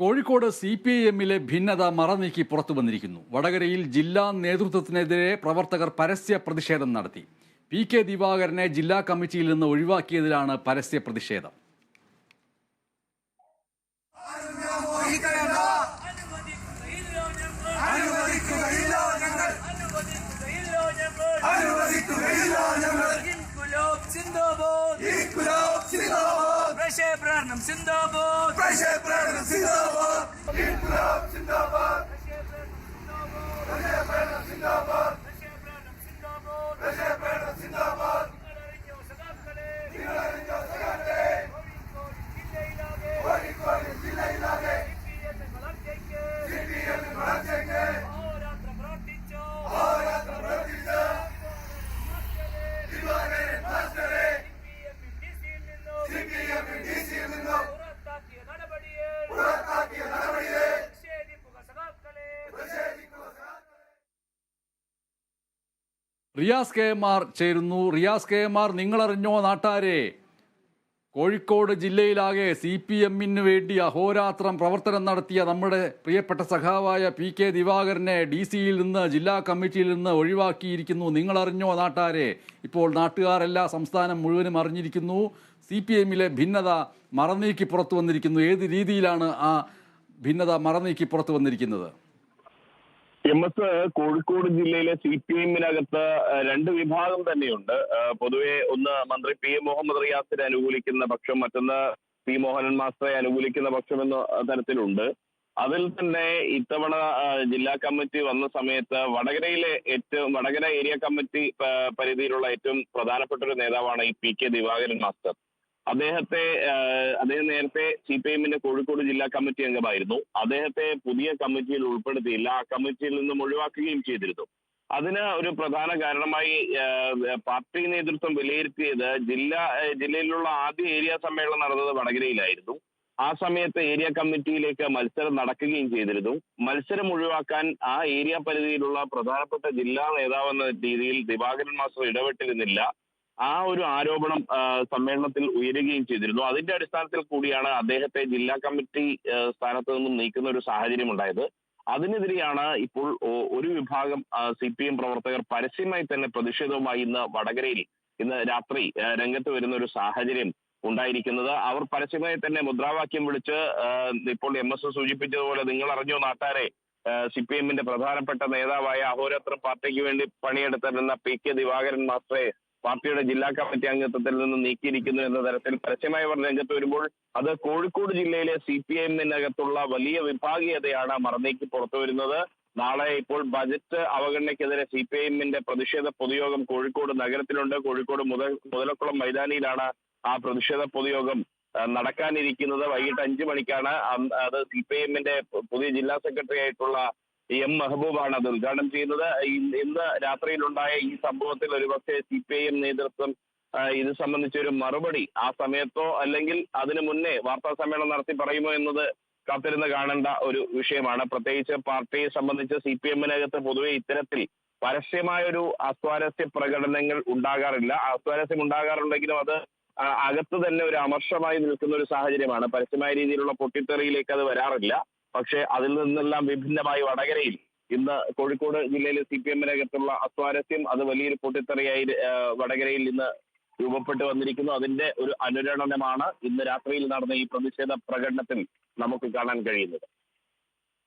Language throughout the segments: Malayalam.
കോഴിക്കോട് സി പി ഐ എമ്മിലെ ഭിന്നത മറനീക്കി പുറത്തു വന്നിരിക്കുന്നു വടകരയിൽ ജില്ലാ നേതൃത്വത്തിനെതിരെ പ്രവർത്തകർ പരസ്യ പ്രതിഷേധം നടത്തി. പി കെ ദിവാകരനെ ജില്ലാ കമ്മിറ്റിയിൽ നിന്ന് ഒഴിവാക്കിയതിലാണ് പരസ്യ പ്രതിഷേധം. പ്രക്ഷേപണം സിന്ദാബാദ് പ്രക്ഷേപണം സിന്ദാബാദ് റിയാസ് കെ എം ആർ ചേരുന്നു. റിയാസ് കെ എം ആർ നിങ്ങളറിഞ്ഞോ നാട്ടാരെ? കോഴിക്കോട് ജില്ലയിലാകെ സി പി എമ്മിന് വേണ്ടി അഹോരാത്രം പ്രവർത്തനം നടത്തിയ നമ്മുടെ പ്രിയപ്പെട്ട സഖാവായ പി കെ ദിവാകരനെ ഡി സിയിൽ നിന്ന് ജില്ലാ കമ്മിറ്റിയിൽ നിന്ന് ഒഴിവാക്കിയിരിക്കുന്നു. നിങ്ങളറിഞ്ഞോ നാട്ടാരെ? ഇപ്പോൾ നാട്ടുകാരെല്ലാം സംസ്ഥാനം മുഴുവനും അറിഞ്ഞിരിക്കുന്നു. സി പി എമ്മിലെ ഭിന്നത മറന്നീക്കി പുറത്തു വന്നിരിക്കുന്നു. ഏത് രീതിയിലാണ് ആ ഭിന്നത മറന്നീക്കി പുറത്തു വന്നിരിക്കുന്നത്. എം എസ് കോഴിക്കോട് ജില്ലയിലെ സി പി എമ്മിനകത്ത് രണ്ട് വിഭാഗം തന്നെയുണ്ട്. പൊതുവെ ഒന്ന് മന്ത്രി പി എം മുഹമ്മദ് റിയാസിനെ അനുകൂലിക്കുന്ന പക്ഷം മറ്റൊന്ന് പി മോഹനൻ മാസ്റ്ററെ അനുകൂലിക്കുന്ന പക്ഷം എന്ന തരത്തിലുണ്ട്. അതിൽ തന്നെ ഇത്തവണ ജില്ലാ കമ്മിറ്റി വന്ന സമയത്ത് വടകരയിലെ ഏറ്റവും വടകര ഏരിയ കമ്മിറ്റി പരിധിയിലുള്ള ഏറ്റവും പ്രധാനപ്പെട്ട ഒരു നേതാവാണ് ഈ പി കെ ദിവാകരൻ മാസ്റ്റർ. അദ്ദേഹത്തെ അദ്ദേഹം നേരത്തെ സി പി എമ്മിന്റെ കോഴിക്കോട് ജില്ലാ കമ്മിറ്റി അംഗമായിരുന്നു. അദ്ദേഹത്തെ പുതിയ കമ്മിറ്റിയിൽ ഉൾപ്പെടുത്തിയില്ല. ആ കമ്മിറ്റിയിൽ നിന്നും ഒഴിവാക്കുകയും ചെയ്തിരുന്നു. അതിന് ഒരു പ്രധാന കാരണമായി പാർട്ടി നേതൃത്വം വിലയിരുത്തിയത് ജില്ലാ ജില്ലയിലുള്ള ആദ്യ ഏരിയ സമ്മേളനം നടന്നത് വടകരയിലായിരുന്നു. ആ സമയത്ത് ഏരിയ കമ്മിറ്റിയിലേക്ക് മത്സരം നടക്കുകയും ചെയ്തിരുന്നു. മത്സരം ഒഴിവാക്കാൻ ആ ഏരിയ പരിധിയിലുള്ള പ്രധാനപ്പെട്ട ജില്ലാ നേതാവെന്ന രീതിയിൽ ദിവാകരൻ മാസ്റ്റർ ഇടപെട്ടിരുന്നില്ല. ആ ഒരു ആരോപണം സമ്മേളനത്തിൽ ഉയരുകയും ചെയ്തിരുന്നു. അതിന്റെ അടിസ്ഥാനത്തിൽ കൂടിയാണ് അദ്ദേഹത്തെ ജില്ലാ കമ്മിറ്റി സ്ഥാനത്ത് നിന്നും നീക്കുന്ന ഒരു സാഹചര്യം ഉണ്ടായത്. അതിനെതിരെയാണ് ഇപ്പോൾ ഒരു വിഭാഗം സി പി എം പ്രവർത്തകർ പരസ്യമായി തന്നെ പ്രതിഷേധവുമായി ഇന്ന് വടകരയിൽ ഇന്ന് രാത്രി രംഗത്ത് വരുന്ന ഒരു സാഹചര്യം ഉണ്ടായിരിക്കുന്നത്. അവർ പരസ്യമായി തന്നെ മുദ്രാവാക്യം വിളിച്ച് ഇപ്പോൾ എം എസ് സൂചിപ്പിച്ചതുപോലെ നിങ്ങൾ അറിഞ്ഞോ നാട്ടാരെ? സി പി എമ്മിന്റെ പ്രധാനപ്പെട്ട നേതാവായ അഹോരാത്രം പാർട്ടിക്ക് വേണ്ടി പണിയെടുത്തിരുന്ന പി കെ ദിവാകരൻ മാസ്റ്ററെ പാർട്ടിയുടെ ജില്ലാ കമ്മിറ്റി അംഗത്വത്തിൽ നിന്ന് നീക്കിയിരിക്കുന്നു എന്ന തരത്തിൽ പരസ്യമായി അവർ രംഗത്ത് വരുമ്പോൾ അത് കോഴിക്കോട് ജില്ലയിലെ സി പി എമ്മിനകത്തുള്ള വലിയ വിഭാഗീയതയാണ് മറന്നേക്ക് പുറത്തു വരുന്നത്. നാളെ ഇപ്പോൾ ബജറ്റ് അവഗണനയ്ക്കെതിരെ സി പി എമ്മിന്റെ പ്രതിഷേധ പൊതുയോഗം കോഴിക്കോട് നഗരത്തിലുണ്ട്. കോഴിക്കോട് മുതൽ മുതലക്കുളം മൈതാനിയിലാണ് ആ പ്രതിഷേധ പൊതുയോഗം നടക്കാനിരിക്കുന്നത്. വൈകിട്ട് അഞ്ചു മണിക്കാണ് അത് സി പി എമ്മിന്റെ പുതിയ ജില്ലാ സെക്രട്ടറി ആയിട്ടുള്ള എം മെഹബൂബാണ് അത് ഉദ്ഘാടനം ചെയ്യുന്നത്. ഇന്ന് രാത്രിയിലുണ്ടായ ഈ സംഭവത്തിൽ ഒരുപക്ഷെ സി പി ഐ എം നേതൃത്വം ഇത് സംബന്ധിച്ചൊരു മറുപടി ആ സമയത്തോ അല്ലെങ്കിൽ അതിനു മുന്നേ വാർത്താ സമ്മേളനം നടത്തി പറയുമോ എന്നത് കാത്തിരുന്ന് കാണേണ്ട ഒരു വിഷയമാണ്. പ്രത്യേകിച്ച് പാർട്ടിയെ സംബന്ധിച്ച് സി പി എമ്മിനകത്ത് പൊതുവെ ഇത്തരത്തിൽ പരസ്യമായൊരു അസ്വാരസ്യ പ്രകടനങ്ങൾ ഉണ്ടാകാറില്ല. അസ്വാരസ്യം ഉണ്ടാകാറുണ്ടെങ്കിലും അത് അകത്ത് തന്നെ ഒരു അമർഷമായി നിൽക്കുന്ന ഒരു സാഹചര്യമാണ്. പരസ്യമായ രീതിയിലുള്ള പൊട്ടിത്തെറിയിലേക്ക് അത് വരാറില്ല. പക്ഷേ അതിൽ നിന്നെല്ലാം വിഭിന്നമായി വടകരയിൽ ഇന്ന് കോഴിക്കോട് ജില്ലയിലെ സി പി എമ്മിനകത്തുള്ള അസ്വാരസ്യം അത് വലിയൊരു പൊട്ടിത്തെറിയായി വടകരയിൽ ഇന്ന് രൂപപ്പെട്ടു വന്നിരിക്കുന്നു. അതിന്റെ ഒരു അനുരണനമാണ് ഇന്ന് രാത്രിയിൽ നടന്ന ഈ പ്രതിഷേധ പ്രകടനത്തിൽ നമുക്ക് കാണാൻ കഴിയുന്നത്.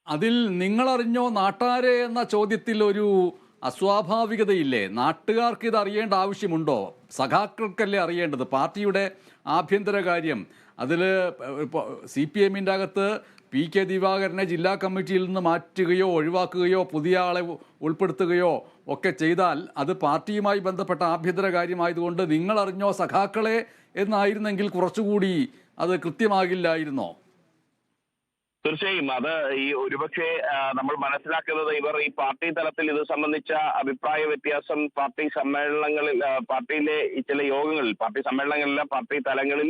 അതിൽ നിങ്ങളറിഞ്ഞോ നാട്ടാരെ എന്ന ചോദ്യത്തിൽ ഒരു അസ്വാഭാവികതയില്ലേ? നാട്ടുകാർക്ക് ഇത് അറിയേണ്ട ആവശ്യമുണ്ടോ? സഖാക്കൾക്കല്ലേ അറിയേണ്ടത്? പാർട്ടിയുടെ ആഭ്യന്തര കാര്യം. അതിൽ സി പി എമ്മിന്റെ അകത്ത് പി കെ ദിവാകരനെ ജില്ലാ കമ്മിറ്റിയിൽ നിന്ന് മാറ്റുകയോ ഒഴിവാക്കുകയോ പുതിയ ആളെ ഉൾപ്പെടുത്തുകയോ ഒക്കെ ചെയ്താൽ അത് പാർട്ടിയുമായി ബന്ധപ്പെട്ട ആഭ്യന്തര കാര്യമായതുകൊണ്ട് നിങ്ങളറിഞ്ഞോ സഖാക്കളെ എന്നായിരുന്നെങ്കിൽ കുറച്ചുകൂടി അത് കൃത്യമാകില്ലായിരുന്നോ? തീർച്ചയായും അത് ഈ ഒരുപക്ഷെ നമ്മൾ മനസ്സിലാക്കുന്നത് ഇവർ ഈ പാർട്ടി തലത്തിൽ ഇത് സംബന്ധിച്ച അഭിപ്രായ വ്യത്യാസം പാർട്ടി സമ്മേളനങ്ങളിൽ പാർട്ടിയിലെ ചില യോഗങ്ങളിൽ പാർട്ടി സമ്മേളനങ്ങളിലെ പാർട്ടി തലങ്ങളിൽ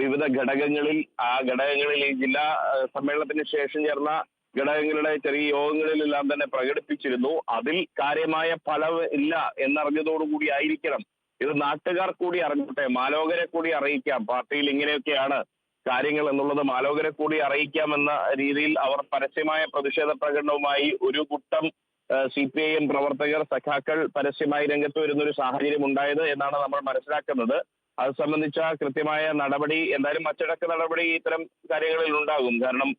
വിവിധ ഘടകങ്ങളിൽ ആ ഘടകങ്ങളിൽ ഈ ജില്ലാ സമ്മേളനത്തിന് ശേഷം ചേർന്ന ഘടകങ്ങളുടെ ചെറിയ യോഗങ്ങളിലെല്ലാം തന്നെ പ്രകടിപ്പിച്ചിരുന്നു. അതിൽ കാര്യമായ ഫലം ഇല്ല എന്നറിഞ്ഞതോടുകൂടി ആയിരിക്കണം. ഇത് നാട്ടുകാർ കൂടി അറിഞ്ഞോട്ടെ മാലോകരെ കൂടി അറിയിക്കാം പാർട്ടിയിൽ ഇങ്ങനെയൊക്കെയാണ് കാര്യങ്ങൾ എന്നുള്ളത് മാലോകരെ കൂടി അറിയിക്കാമെന്ന രീതിയിൽ അവർ പരസ്യമായ പ്രതിഷേധ പ്രകടനവുമായി ഒരു കൂട്ടം സി പി ഐ എം പ്രവർത്തകർ സഖാക്കൾ പരസ്യമായി രംഗത്ത് വരുന്ന ഒരു സാഹചര്യം ഉണ്ടായത് എന്നാണ് നമ്മൾ മനസ്സിലാക്കുന്നത്. അത് സംബന്ധിച്ച കൃത്യമായ നടപടി എന്തായാലും അച്ചടക്ക നടപടി ഇത്തരം കാര്യങ്ങളിൽ ഉണ്ടാകും. കാരണം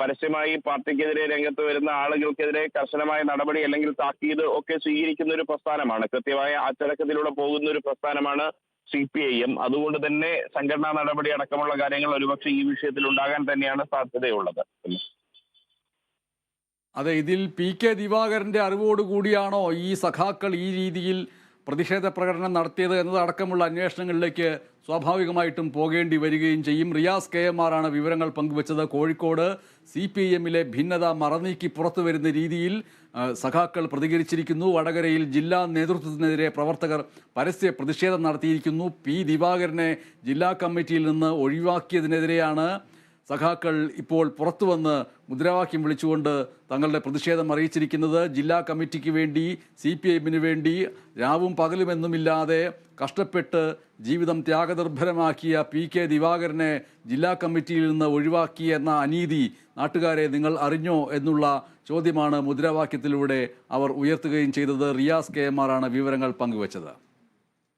പരസ്യമായി പാർട്ടിക്കെതിരെ രംഗത്ത് വരുന്ന ആളുകൾക്കെതിരെ കർശനമായ നടപടി അല്ലെങ്കിൽ താക്കീത് ഒക്കെ സ്വീകരിക്കുന്ന ഒരു പ്രസ്ഥാനമാണ്. കൃത്യമായ അച്ചടക്കത്തിലൂടെ പോകുന്ന ഒരു പ്രസ്ഥാനമാണ് സി പി ഐ എം അതുകൊണ്ട് തന്നെ സംഘടനാ നടപടി അടക്കമുള്ള കാര്യങ്ങൾ ഒരുപക്ഷെ ഈ വിഷയത്തിൽ ഉണ്ടാകാൻ തന്നെയാണ് സാധ്യതയുള്ളത്. അതെ ഇതിൽ പി കെ ദിവാകരന്റെ അറിവോടുകൂടിയാണോ ഈ സഖാക്കൾ ഈ രീതിയിൽ പ്രതിഷേധ പ്രകടനം നടത്തിയത് എന്നതടക്കമുള്ള അന്വേഷണങ്ങളിലേക്ക് സ്വാഭാവികമായിട്ടും പോകേണ്ടി വരികയും ചെയ്യും. റിയാസ് കെ എം ആറാണ് വിവരങ്ങൾ പങ്കുവച്ചത്. കോഴിക്കോട് സി പി എമ്മിലെ ഭിന്നത മറനീക്കി പുറത്തു വരുന്ന രീതിയിൽ സഖാക്കൾ പ്രതികരിച്ചിരിക്കുന്നു. വടകരയിൽ ജില്ലാ നേതൃത്വത്തിനെതിരെ പ്രവർത്തകർ പരസ്യ പ്രതിഷേധം നടത്തിയിരിക്കുന്നു. പി ദിവാകരനെ ജില്ലാ കമ്മിറ്റിയിൽ നിന്ന് ഒഴിവാക്കിയതിനെതിരെയാണ് സഖാക്കൾ ഇപ്പോൾ പുറത്തു വന്ന് മുദ്രാവാക്യം വിളിച്ചുകൊണ്ട് തങ്ങളുടെ പ്രതിഷേധം അറിയിച്ചിരിക്കുന്നത് ജില്ലാ കമ്മിറ്റിക്ക് വേണ്ടി സി പി എമ്മിന് വേണ്ടി രാവും പകലുമെന്നുമില്ലാതെ കഷ്ടപ്പെട്ട് ജീവിതം ത്യാഗനിർഭരമാക്കിയ പി കെ ദിവാകരനെ ജില്ലാ കമ്മിറ്റിയിൽ നിന്ന് ഒഴിവാക്കി എന്ന അനീതി നാട്ടുകാരെ നിങ്ങൾ അറിഞ്ഞോ എന്നുള്ള ചോദ്യമാണ് മുദ്രാവാക്യത്തിലൂടെ അവർ ഉയർത്തുകയും ചെയ്തത്. റിയാസ് കെ എം വിവരങ്ങൾ പങ്കുവച്ചത്.